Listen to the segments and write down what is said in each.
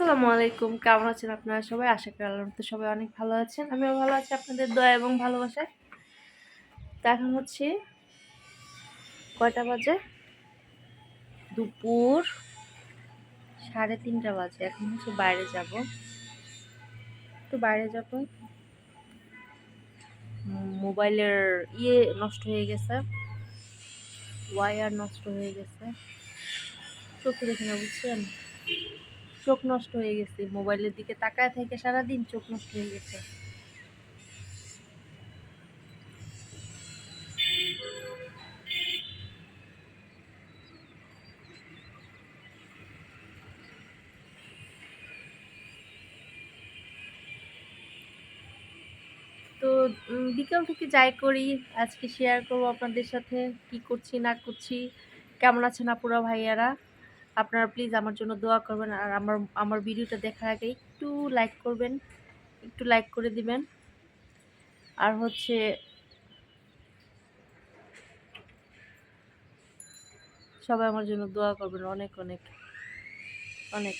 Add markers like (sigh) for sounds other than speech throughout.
আসসালামু আলাইকুম। কেমন আছেন আপনারা সবাই? আশা করি আল্লাহর মতো সবাই অনেক ভালো আছেন। আমিও ভালো আছি, আপনাদের দয়া এবং ভালোবাসায়। তো এখন হচ্ছে কয়টা বাজে? দুপুর সাড়ে তিনটা বাজে। এখন হচ্ছে বাইরে যাব। তো বাইরে যাব। মোবাইলের ইয়ে নষ্ট হয়ে গেছে। ওয়ার নষ্ট হয়ে গেছে। চোখে দেখে না, বুঝছেন? চোখ নষ্ট হয়ে গেছে, মোবাইলের দিকে তাকায় থেকে সারাদিন চোখ নষ্ট হয়ে গেছে। তো বিকাল থেকে যাই করি, আজকে শেয়ার করব আপনাদের সাথে, কি করছি, না করছি। কেমন আছেন আপুরা ভাইয়ারা? আপনারা প্লিজ আমার জন্য দোয়া করবেন আর আমার আমার ভিডিওটা দেখার আগে একটু লাইক করবেন, একটু লাইক করে দিবেন। আর হচ্ছে সবাই আমার জন্য দোয়া করবেন, অনেক অনেক অনেক।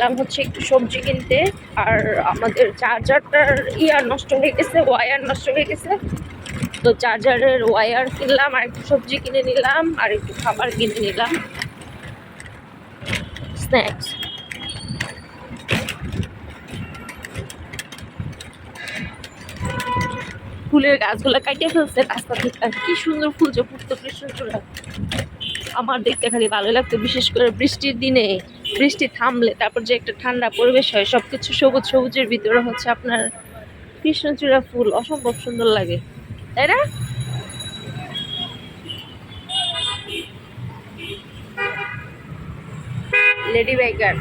গেলাম হচ্ছে একটু সবজি কিনতে, আর আমাদের চার্জারটার ইয়ার নষ্ট হয়ে গেছে ওয়্যার নষ্ট হয়ে গেছে। তো চার্জারের ওয়্যার কিনলাম, আর একটু সবজি কিনে নিলাম, আর একটু খাবার কিনে নিলাম। স্ন্যাক্স ফুলের গাছগুলো কাটিয়ে ফেলছে, রাস্তা থেকে কি সুন্দর ফুল যে ফুটতো কৃষ্ণচূড়া। আমার দেখতে খালি ভালো লাগতো, বিশেষ করে বৃষ্টির দিনে। বৃষ্টি থামলে, তারপর যে একটা ঠান্ডা পরিবেশ হয় সব কিছু সবুজ সবুজের ভিতরে হচ্ছে আপনার কৃষ্ণচূড়া ফুল, অসম্ভব সুন্দর লাগে। তাই না? লেডি বাইকার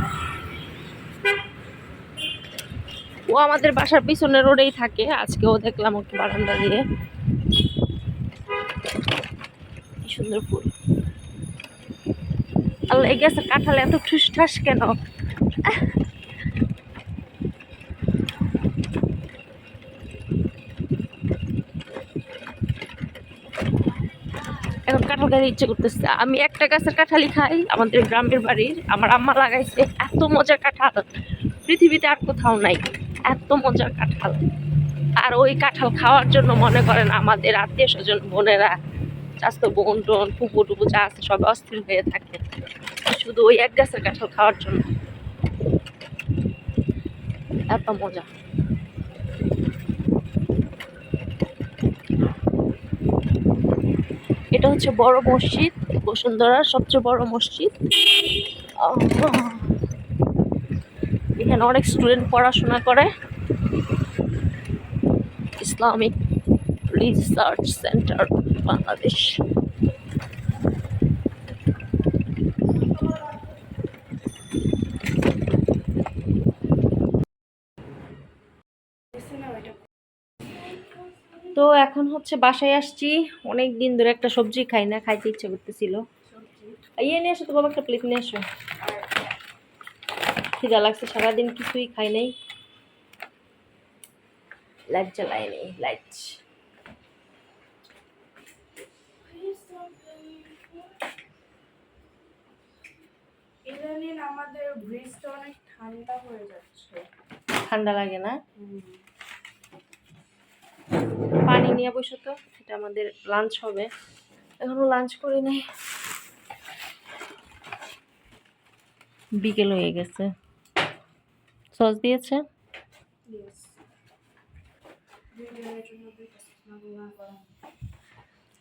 ও আমাদের বাসার পিছনে রোডেই থাকে, আজকেও দেখলাম একটু বারান্দা দিয়ে। সুন্দর ফুল। এই গাছের কাঁঠাল এত ঠুস ঠাস কেন? এখন কাঁঠাল খাইতে ইচ্ছে করতেছে। আমি একটা গাছের কাঁঠালই খাই, আমাদের গ্রামের বাড়ির। আমার আম্মা লাগাইছে এত মজার কাঁঠাল। পৃথিবীতে আর কোথাও নাই। এত মজার কাঁঠাল। আর ওই কাঁঠাল খাওয়ার জন্য মনে করেন আমাদের আত্মীয় স্বজন, বোনেরা চাস্তো বোন, টোন পুপু টুপু যা আছে সব অস্থির হয়ে থাকে। শুধু ওই এক গাছের কাঁঠাল খাওয়ার জন্য। এত মজা। এটা হচ্ছে বড় মসজিদ, বসুন্ধরার সবচেয়ে বড় মসজিদ। এখানে অনেক স্টুডেন্ট পড়াশোনা করে। Islamic research centre Bangladesh. তো এখন হচ্ছে বাসায় আসছি। অনেক দিন ধরে একটা সবজি খাই না খাইতে ইচ্ছে করতেছিল। ইয়ে নিয়ে আসো তো বাবা একটা প্লেট নিয়ে এসো। খিদা লাগছে সারাদিন কিছুই খাই নাই। লাইট জ্বালাই নেই লাইট আমাদের ব্রিজটা অনেক ঠান্ডা হয়ে যাচ্ছে। ঠান্ডা লাগে না? নিয়ে বসো তো এটা আমাদের লাঞ্চ হবে। এখনও লাঞ্চ করি নাই। বিকেল হয়ে গেছে। সস দিয়েছে।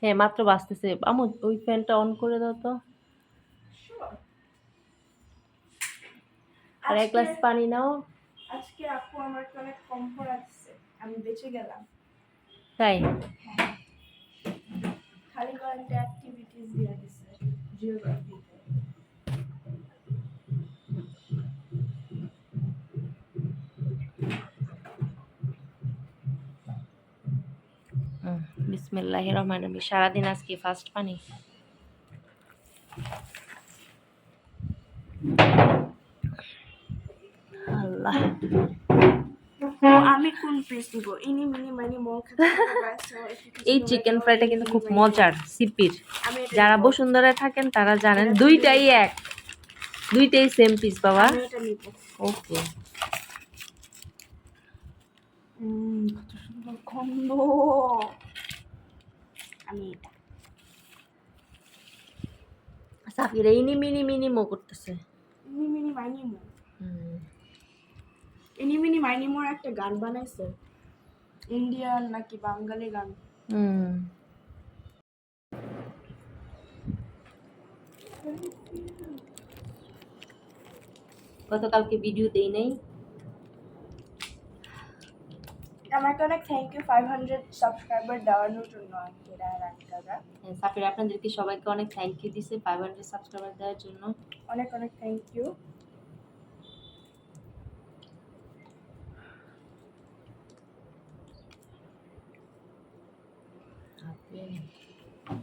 হ্যাঁ মাত্র বাঁচতেছে আমু ওই ফ্যানটা অন করে দাও তো। আর এক গ্লাস পানি নাও। আজকে আপু আমাকে অনেক কম পড়া আমি বেঁচে গেলাম। তাই? খালি কয়েকটা অ্যাক্টিভিটিস দিয়ে দিচ্ছে জিওগ্রাফিতে বিসমিল্লাহ রহমান রহিম। সারাদিন আজকে ফার্স্ট পানি? আল্লাহ। আমি কোন পিস দিব? ইনি মিনি (laughs) এই চিকেন ফ্রাইটা কিন্তু খুব মজার সিপির যারা। বসুন্ধরায় থাকেন তারা জানেন দুইটাই এক। দুইটাই সেম পিস বাবা। ওকে। কত সুন্দর গন্ধ আমি এটা। সাফির ইনি মিনি মিনি মো করতেছে। ইনি মিনি মাইনি মোর হুম। ইনি মিনি মাইনি মোর একটা গান বানাইছে। ইন্ডিয়ান নাকি বাঙালি গান। হুম। গতকালকে ভিডিও দেই নাই। আমাকে অনেক thank you five hundred subscriber দেওয়ানোর জন্য হ্যাঁ, সাফির আপনাদেরকে সবাইকে অনেক থ্যাংক ইউ দিছে ফাইভ হান্ড্রেড সাবস্ক্রাইবার দেওয়ার জন্য। অনেক অনেক থ্যাংক ইউ হুম হুম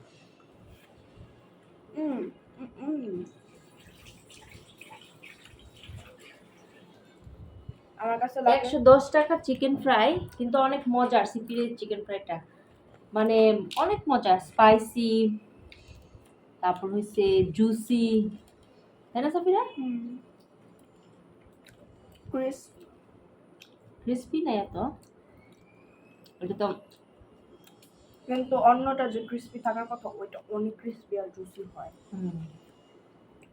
আমার কাছে একশো দশ টাকা চিকেন ফ্রাই কিন্তু অনেক মজার সিপির চিকেন ফ্রাইটা মানে অনেক মজার স্পাইসি তারপর হচ্ছে জুসি তাই না ক্রিস ক্রিসপি না এত? এটা তো কিন্তু অন্যটা যে ক্রিস্পি থাকার কথা ওইটা অনেক ক্রিস্পি আর জুসি হয়।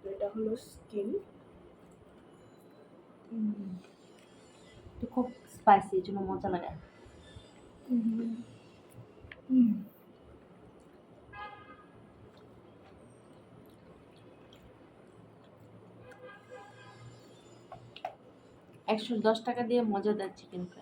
তো এটা হলো স্কিন এটা খুব স্পাইসি এই জন্য মজা লাগে। একশো দশ টাকা দিয়ে মজাদার চিকেন ফ্রাই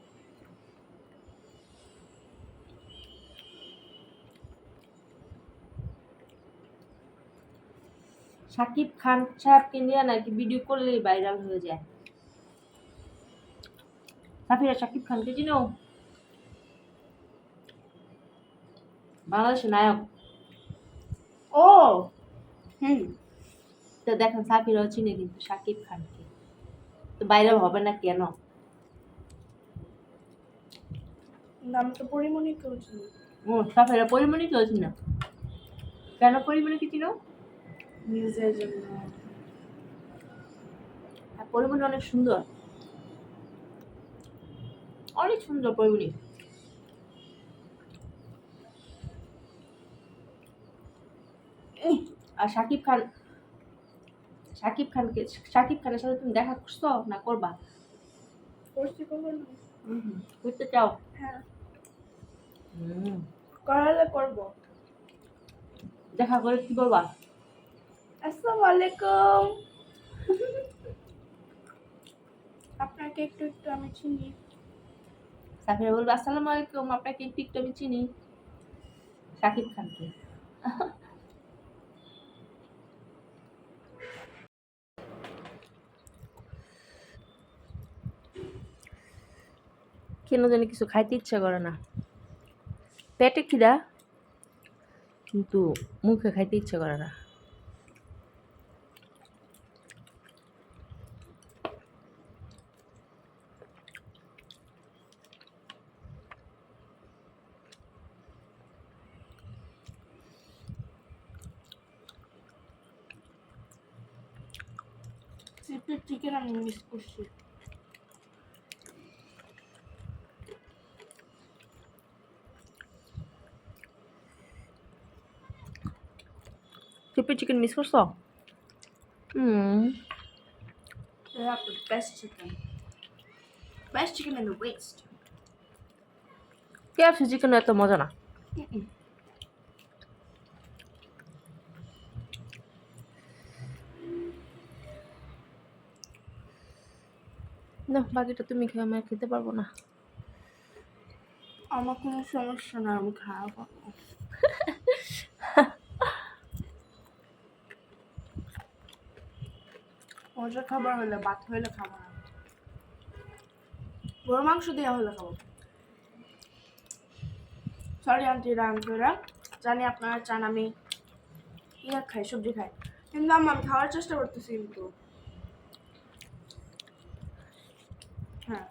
শাকিব খান সাহেবকে নিয়ে নাকি ভিডিও করলেই ভাইরাল হয়ে যায়। সাফিরা শাকিব খানকে চিনো বাংলাদেশের নায়ক। ও! হুম। তো দেখেন সাফিরাও চিনে কিন্তু শাকিব খানকে। তো ভাইরাল হবে না কেন? নাম তো পরিমণি করেছি ও সাফিরা পরিমণি কেউ চিনো। কেন পরিমণিকে চিনো? নিউজের জন্য। আর পরিমণি অনেক সুন্দর। অনেক সুন্দর পরিমণি। আর শাকিব খান শাকিব খানকে শাকিব খানের সাথে তুমি দেখা করছ না করবা? করছি কখনো। করতে চাও? হ্যাঁ। হুম। করালে করব। দেখা করে কি বলবা? আসসালামু আলাইকুম। আপনাকে একটু একটু আমি চিনি। সাফিরা বলব, আসসালামু আলাইকুম, আপনাকে একটু একটু আমি চিনি। শাকিব খানকে। কেন জানি কিছু খাইতে ইচ্ছা করে না। পেটে খিদা, কিন্তু মুখে খাইতে ইচ্ছা করে না সিপের চিকেন আমি মিস করছি চিপি চিকেন মিস করছ hmm They have the best chicken. Best chicken in the West. KFC chicken এত মজা না না, বাকিটা তুমি খেয়ে আমি খেতে পারব না। আমার কোনো সমস্যা না, আমি খাওয়া মজার খাবার হলে, ভাত হইলে খাব না। গরু মাংস দেওয়া হলে খাব। সরি আন্টিরা আন্টিরা জানি আপনারা চান, আমি ইয়া খাই, সবজি খাই। কিন্তু আমি খাওয়ার চেষ্টা করতেছি কিন্তু হ্যাঁ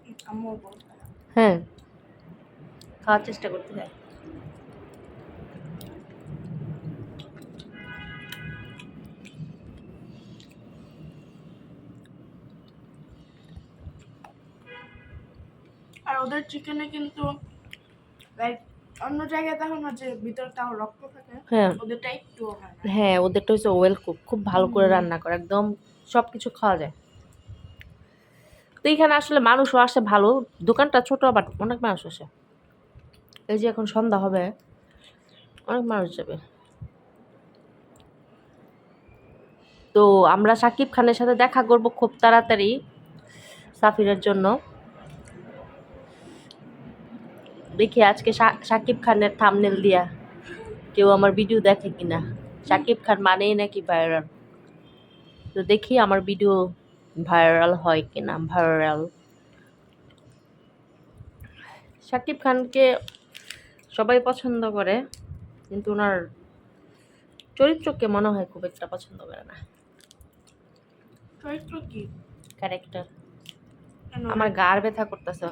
আম্মু বলতে হ্যাঁ। খাওয়ার চেষ্টা করতে হয়। আর ওদের চিকেনে কিন্তু লাইক অন্য জায়গায় দেখো না যে ভিতরে তাও রক্ত থাকে? হ্যাঁ। ওদেরটা একটু হয় হ্যাঁ ওদেরটা হচ্ছে ওয়েল কুক খুব ভালো করে রান্না করে একদম সব কিছু খাওয়া যায়। তো এখানে আসলে মানুষও আসে ভালো। দোকানটা ছোট, আবার অনেক মানুষ আসে। এই যে এখন সন্ধ্যা হবে, অনেক মানুষ যাবে। তো আমরা সাকিব খানের সাথে দেখা করব খুব তাড়াতাড়ি সাফিরের জন্য। দেখি আজকে সাকিব খানের থামনেল দিয়া কেউ আমার ভিডিও দেখে কিনা। সাকিব খান মানেই নাকি ভাইরাল তো দেখি আমার ভিডিও ভাইরাল হয় কিনা ভাইরাল সাকিব খানকে সবাই পছন্দ করে কিন্তু ওনার চরিত্রকে মনে হয় খুব একটা পছন্দ করে না। চরিত্র কি? ক্যারেক্টার আমার গার ব্যথা করতেছে।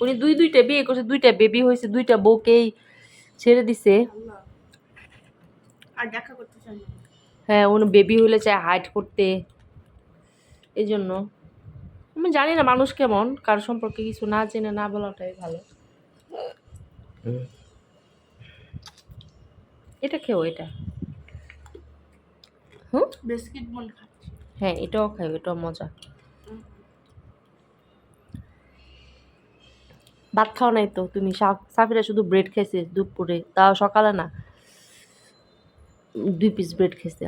উনি দুই দুইটা বিয়ে করছে দুইটা বেবি হয়েছে দুইটা বউকেই ছেড়ে দিছে। আর দেখা করতে হ্যাঁ উনি বেবি হলে চায় হাইট করতে। এই জন্য আমি জানি না মানুষ কেমন কার সম্পর্কে কিছু না জেনে না বলাটাই ভালো। এটা খেও এটা। হুম? বিস্কিট হ্যাঁ এটাও খাই এটাও মজা। ভাত খাও নাই তো? তুমি সাফিরা শুধু ব্রেড খেয়েছে দুপুরে তাও সকালে না? দুই পিস ব্রেড খেয়েছে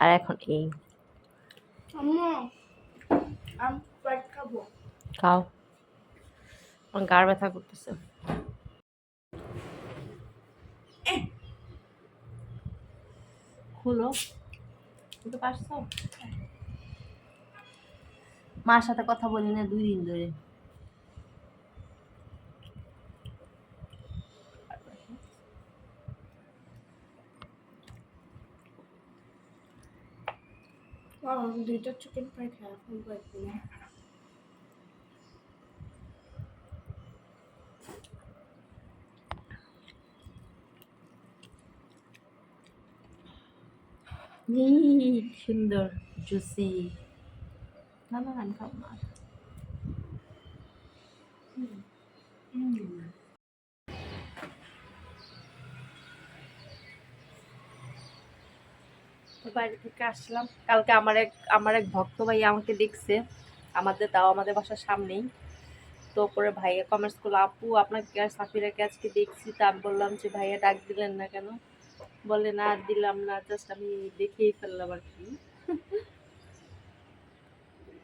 আর এখন এই। খাও। আমার গার ব্যথা করতেছে। খুলো। খুলতে পারছ? মার সাথে কথা বলি না দুই দিন ধরে। বাবা আমি দুইটা চিকেন ফ্রাই খাই এখন কয়েকদিন ই, সুন্দর জুসি না না আমি খাব না তো বাইরে থেকে আসলাম কালকে আমার এক আমার এক ভক্ত ভাই আমাকে দেখছে। আমাদের তাও আমাদের বাসার সামনেই। তো পরে ভাইয়া কমার্স করল, আপু, আপনাকে আর সাফিরাকে আজকে দেখছি? তা আমি বললাম যে, ভাইয়া ডাক দিলেন না কেন? বলে, না, দিলাম না জাস্ট আমি দেখেই ফেললাম আর কি।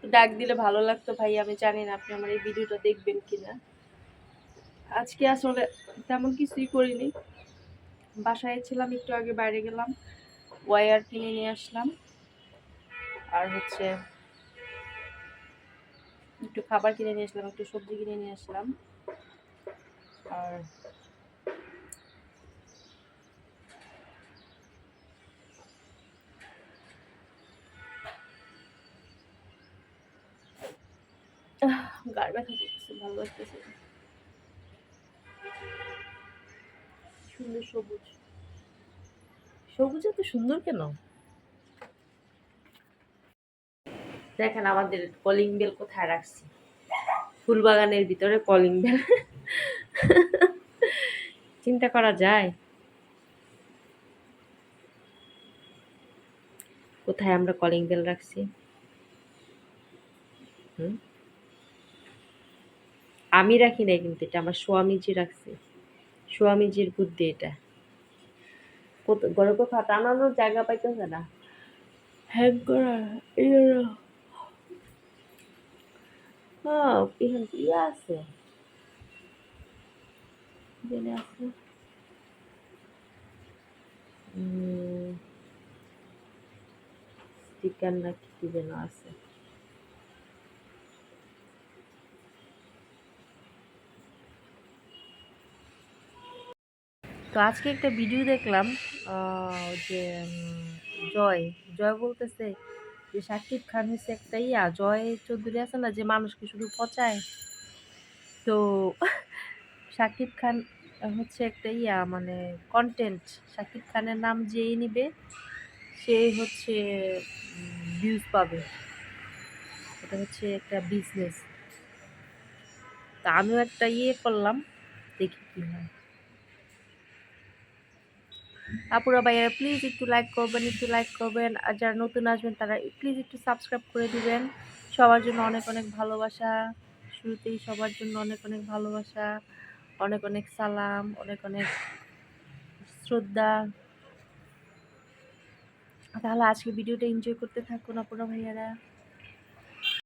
ডাক দিলে ভালো লাগতো ভাই আমি জানি না আপনি আমার এই ভিডিওটা দেখবেন কিনা। আজকে আসলে তেমন কিছুই করিনি। বাসায় ছিলাম, একটু আগে বাইরে গেলাম। ওয়ার কিনে নিয়ে আসলাম। আর হচ্ছে একটু খাবার কিনে নিয়ে আসলাম, একটু সবজি কিনে নিয়ে আসলাম। আর ভালো লাগতেছে সুন্দর সবুজ। সবুজ এত সুন্দর কেন? দেখেন আমাদের কলিং বেল কোথায় রাখছি? ফুল বাগানের ভিতরে কলিং বেল চিন্তা করা যায়? কোথায় আমরা কলিং বেল রাখছি? আমি রাখি নাই কিন্তু এটা, আমার স্বামীজি রাখছে। স্বামীজির বুদ্ধি এটা। ঘরে কোথাও টানানোর জায়গা পাইতেছে না। হ্যাং করা এই হ্যাঁ এখানে ইয়ে আছে? জেনে আছে। স্টিকার না কি কি যেন আছে। তো আজকে একটা ভিডিও দেখলাম যে জয় জয় বলতেছে যে শাকিব খান হচ্ছে একটা ইয়া, জয় চৌধুরী আছে না, যে মানুষকে শুধু পচায়। তো শাকিব খান হচ্ছে একটা ইয়া মানে কন্টেন্ট শাকিব খানের নাম যেই নিবে সেই হচ্ছে ভিউজ পাবে। এটা হচ্ছে একটা বিজনেস তা আমিও একটা ইয়ে করলাম, দেখি কি হয়। আপুরা ভাইয়ারা প্লিজ একটু লাইক করবেন, একটু লাইক করবেন। আর যারা নতুন আসবেন, তারা প্লিজ একটু সাবস্ক্রাইব করে দিবেন। সবার জন্য অনেক অনেক ভালোবাসা। শুরুতেই সবার জন্য অনেক অনেক ভালোবাসা, অনেক অনেক সালাম, অনেক অনেক শ্রদ্ধা। তাহলে আজকে ভিডিওটা এনজয় করতে থাকুন, আপুরা ভাইয়ারা।